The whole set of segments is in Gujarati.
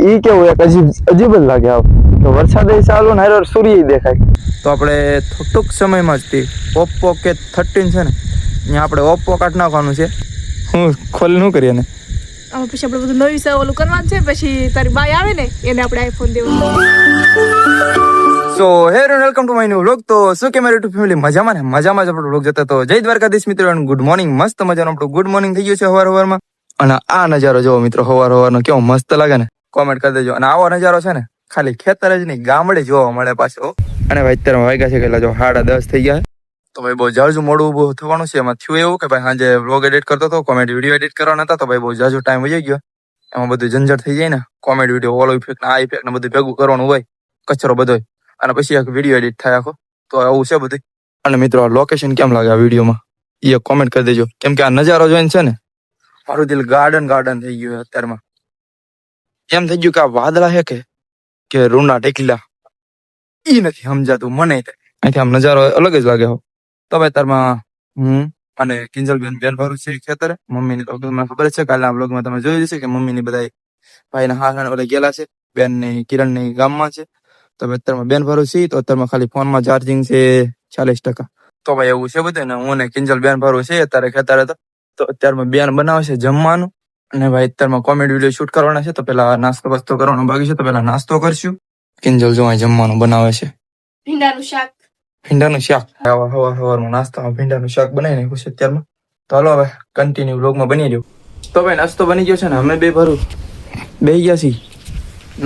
ઈ કેવું એક અજીબ અજીબ જ લાગે આવ કે વરસાદ ચાલુ ને હરો સૂર્ય દેખાય. તો આપણે થો- ટૂંક સમયમાં જ તે ઓપ્પો કે થર્ટીન છે ને અહીંયા આપણે ઓપ્પો કાઢ નાખવાનું છે. હું ખોલનું કરીએ ને આમાં પછી આપણે બધું નવી સવાલું ઓલું કરવાનું છે પછી તારી બાઈ આવે ને એને આપણે આઈફોન દેવાનું so here welcome to my new vlog તો શું કે મારી યુટ્યુબ ફેમિલી મજામાં ને? મજામાં જ આપણો વ્લોગ જતો તો જય દ્વારકાધીશ મિત્રો ગુડ મોર્નિંગ મસ્ત મજાનો આપણું ગુડ મોર્નિંગ થઈ ગયું છે હવાર હવારમાં. અને આ નજારો જોવો મિત્રો હવાર હવારનો કેવો મસ્ત લાગે ને. કોમેન્ટ કરી દેજો. અને આવો નજારો છે ને, ખાલી ખેતર જ નહીં, ગામડે જોવા મળે પાછો. અને ભાઈ અત્યારે વાગ્યા છે કેટલા, જો સાડા દસ થઈ ગયા તો ભાઈ બહુ જાજુ મોડું ઉભું થવાનું છે. એમાં થયું એવું કે ભાઈ સાંજે વ્લોગ એડિટ કરતો હતો કોમેડી વીડિયો એડિટ કરવાના હતા, તો ભાઈ બહુ જાજુ ટાઈમ વહી ગયો. એમાં બધું ઝંઝટ થઈ જાય ને કોમેડી વીડિયો ઓલો ઇફેક્ટ આ ઇફેક્ટ ને બધું ભેગું કરવાનું હોય, કચરો બધો અને પછી એક વીડિયો એડિટ થાય આખો. તો આવું છે બધું. અને મિત્રો લોકેશન કેમ લાગે આ વિડીયોમાં એ કોમેન્ટ કરી દેજો. કેમ કે આ નજારો જોઈને છે ને મારું દિલ ગાર્ડન ગાર્ડન થઈ ગયું અત્યારમાં. એમ થઈ ગયું કે આ વાદળા છે કે કે રૂના ટેકલા ઈ નથી સમજાતું, મને અહીંથી આમ નજારો અલગ જ લાગે હો. તો ભાઈ તારમાં હું અને કિંજલ બેન ભરું છે ખેતરે. મમ્મીની તો તમને ખબર છે, કાલે આ બ્લોગમાં તમે જોયું જશે કે મમ્મીની બધા ભાઈના હાથ ઓલે ગયેલા છે બેન ને કિરણની ગામમાં છે. તો ભાઈ અત્યારમાં બેન ભરું છે તો અત્યારમાં ખાલી ફોનમાં ચાર્જિંગ છે ચાલીસ ટકા. તો ભાઈ એવું છે બધું ને હું ને કિંજલ બેન ભરું છે અત્યારે ખેતરે તો. અત્યારમાં બેન બનાવે છે જમવાનું. અને ભાઈ અત્યારમાં કોમેડી વીડિયો શૂટ કરવાના છે તો પેલા નાસ્તો બસ્તો કરવાનો બાકી છે તો પેલા નાસ્તો કરશું. કિંજલ જો અહીં જમવાનું બનાવે છે. ભીંડાનું શાક. ભીંડાનું શાક. હવા હવા હવારમાં નાસ્તામાં ભીંડાનું શાક બનાવી નાખ્યું છે અત્યારમાં. તો હાલો હવે કન્ટિન્યુ વ્લોગમાં બની રહ્યો. તો ભાઈ નાસ્તો બની ગયો છે ને અમે બે ભરું. બે ગયા છીએ.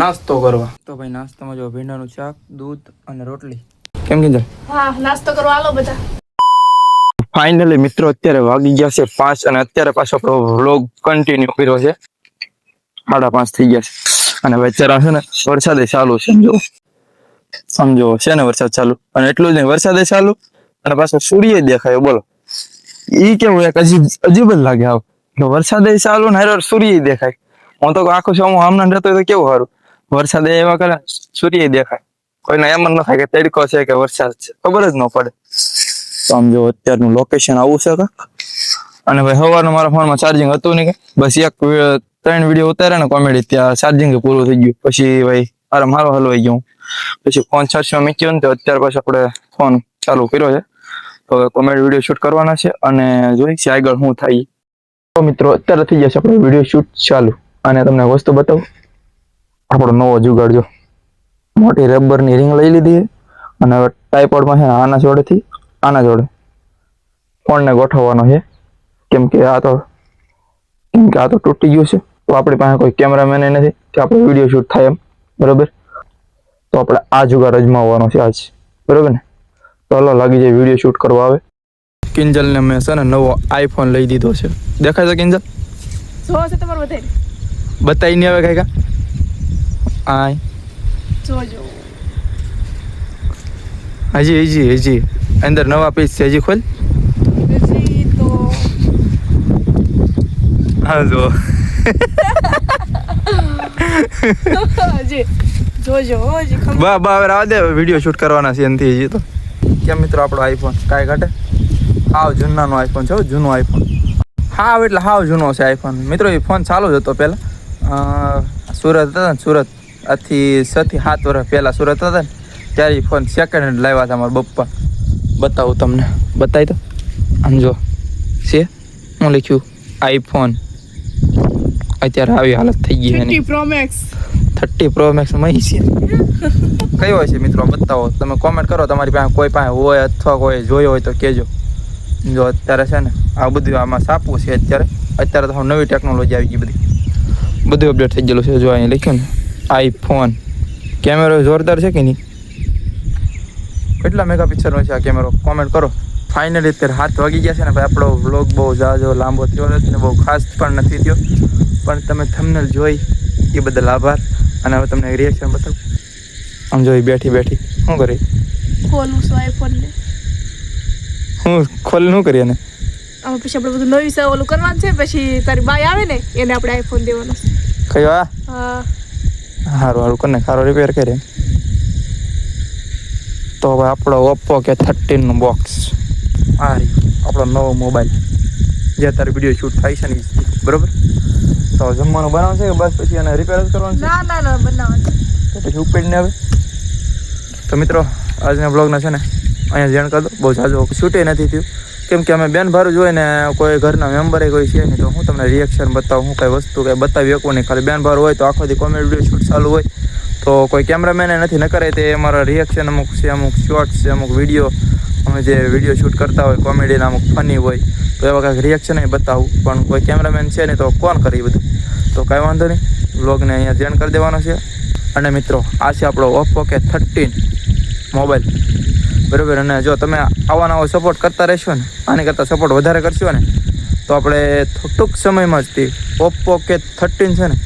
નાસ્તો કરવા. તો ભાઈ નાસ્તામાં જો ભીંડાનું શાક દૂધ અને રોટલી. કેમ કિંજલ હા નાસ્તો કરવા આલો બધા. ફાઇનલી મિત્રો, અત્યારે વાગી ગયા છે પાંચ અને અત્યારે પાછો આપણો વ્લોગ કન્ટિન્યુ કર્યો છે. સાડા પાંચ થઈ ગયા છે. અને અત્યારે છે ને વરસાદે ચાલુ છે, સમજો. સમજો, છે ને વરસાદ ચાલુ. અને એટલું જ નહીં, વરસાદે ચાલુ અને પાછો સૂર્ય દેખાય, બોલો. ઈ કેવું એક અજીબ અજીબ જ લાગે આવ. વરસાદે ચાલુ ને હારે સૂર્ય દેખાય. હું તો આખું સમૂહ હમણાં રહેતો હોય તો કેવું સારું વરસાદ એવા કરે સૂર્ય દેખાય. કોઈને એમ જ ન થાય કે તડકો છે કે વરસાદ છે. ખબર જ ન પડે. તો જો અત્યારનું લોકેશન આવું છે કાંક અને ભાઈ સવારનું મારા ફોનમાં ચાર્જિંગ હતું નહીં બસ એક ત્રણ વીડિયો ઉતાર્યા ને કોમેડી ત્યાં ચાર્જિંગ પૂરું થઈ ગયું. પછી ભાઈ મારે મારો હલવાઈ ગયો પછી ફોન ચાર્જમાં મૂક્યો ને તો અત્યાર પછી આપણે ફોન ચાલુ કર્યો છે. તો હવે કોમેડી વીડિયો શૂટ કરવાના છે અને જોઈ છે આગળ શું થાય. તો મિત્રો, અત્યારે થઈ જશે આપણો વીડિયો શૂટ ચાલુ. અને તમને વસ્તુ બતાવું. આપણો નવો જુગાડ જો. મોટી રબરની રિંગ લઈ લીધી અને ટાઈપોડમાં છે આના જોડેથી આના જોડે. ફોનને ગોઠવવાનો છે. કેમ કે આ તો કેમ કે આ તો તૂટી ગયું છે. તો આપણી પાસે કોઈ કેમેરામેન નથી કે આપણે વીડિયો શૂટ થાય એમ. બરોબર? તો આપણે આ જુગાર અજમાવવાનો છે આજ. બરોબર ને? તો હલો લાગી જાય વીડિયો શૂટ કરવા આવે. કિંજલને મેં છે ને નવો આઈફોન લઈ દીધો છે. દેખાય છે કિંજલ? જોવો છે તમારે વધારે. બતાવી નહીં આવે કઈ કા? આય. જોજો. હજી હજી હજી. અંદર નવા પીસ છે, હજી ખોલ. હા જો બા બા, હવે રાવ દે વીડિયો શૂટ કરવાના છે એનથી હજી તો. કેમ મિત્રો આપણો આઈફોન કાંઈ ઘટે? હાવ જૂનાનો આઈફોન છે જૂનો આઈફોન હાવ એટલે હાવ જૂનો છે આઈફોન મિત્રો, એ ફોન ચાલુ જ હતો પહેલાં. સુરત હતા ને, સુરત. આથી છથી સાત વર્ષ પહેલાં સુરત હતા ને. ત્યારે ફોન સેકન્ડ હેન્ડ લાવ્યા હતા મારા પપ્પા બતાવું તમને. બતાવી તો આમ જો છે? હું લખ્યું આઈફોન અત્યારે આવી હાલત થઈ ગઈ એની. Pro max thirty pro max મહી છે. કયો હોય છે મિત્રો? બતાવો. તમે કોમેન્ટ કરો. તમારી પાસે કોઈ પાસે હોય અથવા કોઈ જોયો હોય તો કહેજો. જો અત્યારે છે ને આ બધું આમાં સાપવું છે અત્યારે. અત્યારે તો નવી ટેકનોલોજી આવી ગઈ બધી. બધું અપડેટ થઈ ગયેલું છે. જો અહીં લખ્યું ને આઈફોન કેમેરો જોરદાર છે કે નહીં? કેટલા મેગાપિક્સલનો છે આ કેમેરો કોમેન્ટ કરો. ફાઇનલી અત્યારે હાથ વાગી ગયા છે ને ભાઈ આપણો વ્લોગ બહુ જાજો લાંબો થયો નથી ને બહુ ખાસ પણ નથી થયો. પણ તમે થંબનેલ જોઈ એ બદલ આભાર. અને હવે તમને રિએક્શન બતાવું. આમ જોઈ બેઠી બેઠી. શું કરી? ખોલું છું આઈફોન ને. હું ખોલ શું કરીએ ને આમાં પછી આપણે બધું નવી સે ઓલું કરવાનું છે પછી તારી બાઈ આવે ને એને આપણે આઈફોન દેવાનો છે. કયો હા. સારું સારું કરીને ખારો રિપેર કરીએ તો હવે આપણો ઓપ્પો કે થર્ટીનનું બોક્સ આ રહ્યું. આપણો નવો મોબાઈલ જે અત્યારે વીડિયો શૂટ થાય છે ને. બરોબર? તો જમવાનું બનાવવાનું છે કે બસ પછી એને રિપેર જ કરવાનું છે? ના ના ના બનાવવાનું તો પછી ઉપેડને આવે. તો મિત્રો આજના બ્લોગના છે ને અહીંયા જાણ કરો બહુ જાજો શૂટે નથી થયું. કેમ કે અમે બેન ભારું જોઈએ ને કોઈ ઘરના મેમ્બરે કોઈ છે નહીં તો હું તમને રિએક્શન બતાવું. હું કઈ વસ્તુ કઈ બતાવી શકું નહીં. ખાલી બેન ભારું હોય તો આખો દી કોમેડી વીડિયો શૂટ ચાલુ હોય. તો કોઈ કેમેરામેને નથી ન કરે તે અમારા રિએક્શન અમુક છે, અમુક શોર્ટ્સ છે, અમુક વીડિયો અમે જે વીડિયો શૂટ કરતા હોય કોમેડીના અમુક ફની હોય, તો એવા કાંઈક રિએક્શન બતાવું. પણ કોઈ કેમેરામેન છે નહીં તો કોણ કરે બધું? તો કાંઈ વાંધો નહીં. બ્લોગને અહીંયા જોઈન કરી દેવાનો છે. અને મિત્રો, આ છે આપણો ઓપ્પો કે થર્ટીન મોબાઈલ બરાબર? અને જો તમે આવા નવો સપોર્ટ કરતા રહેશો ને, આની કરતાં સપોર્ટ વધારે કરશો ને, તો આપણે ટૂંક સમયમાં જ તે ઓપ્પો કે થર્ટીન છે ને,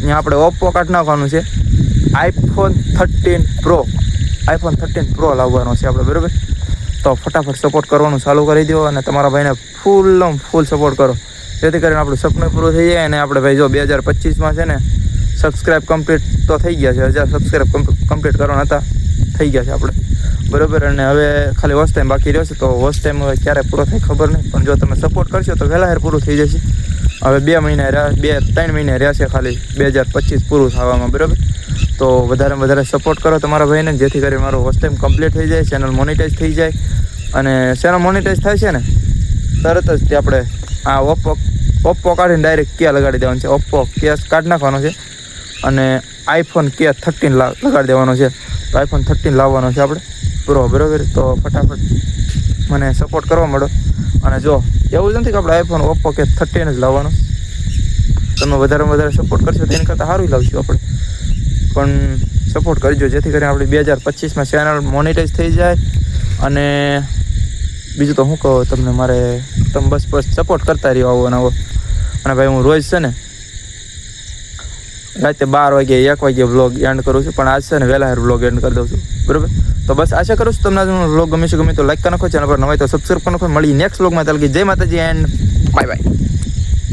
અહીંયા આપણે ઓપ્પો કાઢ નાખવાનું છે. IPhone thirteen pro. IPhone thirteen pro લાવવાનો છે આપણે, બરાબર? તો ફટાફટ સપોર્ટ કરવાનું ચાલુ કરી દો અને તમારા ભાઈને ફૂલ ફૂલ સપોર્ટ કરો. જેથી કરીને આપણું સપનું પૂરું થઈ જાય અને આપણે ભાઈ જો બે હજાર પચીસમાં છે ને સબસ્ક્રાઈબ કમ્પ્લીટ તો થઈ ગયા છે. હજાર સબસ્ક્રાઇબ કમ્પ્લીટ કરવાના હતા, થઈ ગયા છે આપણે. બરોબર? અને હવે ખાલી વોચ ટાઈમ બાકી રહ્યો છે, તો વોચ ટાઈમ હવે ક્યારે પૂરો થાય ખબર નહીં, પણ જો તમે સપોર્ટ કરશો તો વહેલા હેર પૂરું થઈ જશે. હવે બે મહિના રહ્યા, બે, ત્રણ મહિના રહ્યા છે ખાલી બે હજાર પચીસ પૂરું થવામાં, બરાબર? તો વધારે વધારે સપોર્ટ કરો તમારા ભાઈને જેથી કરી મારો વોચ ટાઈમ કમ્પ્લીટ થઈ જાય ચેનલ મોનિટાઈઝ થઈ જાય. અને ચેનલ મોનિટાઈઝ થાય છે ને, તરત જ તે આપણે આ ઓપ્પો ઓપ્પો કાઢીને ડાયરેક્ટ ક્યાં લગાડી દેવાનો છે. ઓપ્પો કેસ કાઢી નાખવાનો છે અને આઈફોન કે થર્ટીન લગાડી દેવાનો છે. તો આઈફોન થર્ટીન લાવવાનો છે આપણે. પૂરો બરાબર. તો ફટાફટ મને સપોર્ટ કરવા મળો અને જો, એવું જ નથી કે આપણે આઈફોન ઓપ્પો કે થર્ટીન જ લાવવાનો. તમે વધારે વધારે સપોર્ટ કરશો તેની કરતાં સારું લાવશું આપણે. પણ સપોર્ટ કરજો, જેથી કરીને આપણી બે હજાર પચીસમાં ચેનલ મોનિટાઈઝ થઈ જાય. અને બીજું તો શું કહું, તમને મારે તમે બસ બસ સપોર્ટ કરતા રહ્યો આવો નવો અને ભાઈ, હું રોજ છે ને રાતે બાર વાગે એક વાગે વ્લોગ એન્ડ કરું છું, પણ આજ છે ને વહેલા વ્લોગ એન્ડ કરી દઉં છું. બરાબર? તો બસ આશા કરું છું તમને આજનો વ્લોગ ગમે છે ગમે તો લાઈક કરી નાખો ચેનલ પર નવાય તો સબસ્ક્રાઈબ કરી નાખો મળી નેક્સ્ટ વ્લોગમાં તાલ જય માતાજી એન્ડ બાય બાય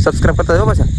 સબસ્ક્રાઈબ કરતા જાઓ પાછા.